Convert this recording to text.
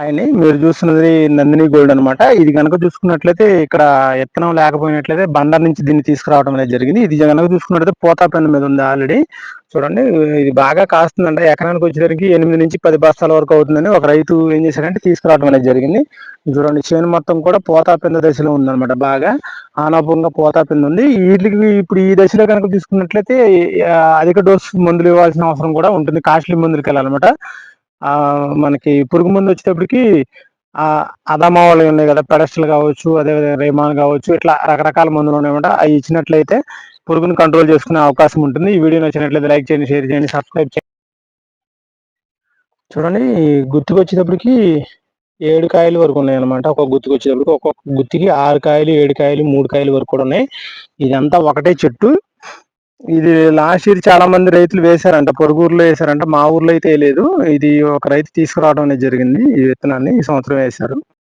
ఆయన్ని మీరు చూస్తున్నది నందిని గోల్డ్ అనమాట ఇది కనుక చూసుకున్నట్లయితే ఇక్కడ ఎత్తనం లేకపోయినట్లయితే బండర్ నుంచి దీన్ని తీసుకురావడం అనేది జరిగింది. ఇది కనుక చూసుకున్నట్లయితే పోతాపెన్న మీద ఉంది ఆల్రెడీ. చూడండి ఇది బాగా కాస్తుందంట. ఎకరానికి వచ్చేసరికి ఎనిమిది నుంచి పది బస్తాల వరకు అవుతుందని ఒక రైతు ఏం చేశారంటే తీసుకురావడం అనేది జరిగింది. చూడండి చేను మొత్తం కూడా పోతాపింద దశలో ఉందన్నమాట బాగా. ఆనాపంగా పోతాపింద ఉంది. వీటికి ఇప్పుడు ఈ దశలో కనుక తీసుకున్నట్లయితే అధిక డోస్ మందులు ఇవ్వాల్సిన అవసరం కూడా ఉంటుంది. కాస్ట్లీ మందులకి వెళ్ళాలన్నమాట. ఆ మనకి పురుగు మందు వచ్చేటప్పటికి ఆ అదమావళి ఉన్నాయి కదా పెడస్టల్ కావచ్చు అదేవిధంగా రేమాన్ కావచ్చు ఇట్లా రకరకాల మందులు ఉన్నాయన్నమాట. అవి ఇచ్చినట్లయితే పురుగును కంట్రోల్ చేసుకునే అవకాశం ఉంటుంది. ఈ వీడియో నచ్చినట్లయితే లైక్ చేయండి షేర్ చేయండి సబ్స్క్రైబ్ చేయండి చూడండి గుర్తుకొచ్చేటప్పటికి ఏడు కాయలు వరకు ఉన్నాయి అనమాట ఒక గుర్తుకొచ్చేటప్పటికి ఒక్కొక్క గుత్తికి ఆరు కాయలు ఏడు కాయలు మూడు కాయలు వరకు కూడా ఉన్నాయి. ఇదంతా ఒకటే చెట్టు. ఇది లాస్ట్ ఇయర్ చాలా మంది రైతులు వేశారంట. పొరుగురులో వేశారంట. మా ఊర్లో అయితే లేదు. ఇది ఒక రైతు తీసుకురావడం అనేది జరిగింది. ఈ విత్తనాన్ని ఈ సంవత్సరం వేశారు.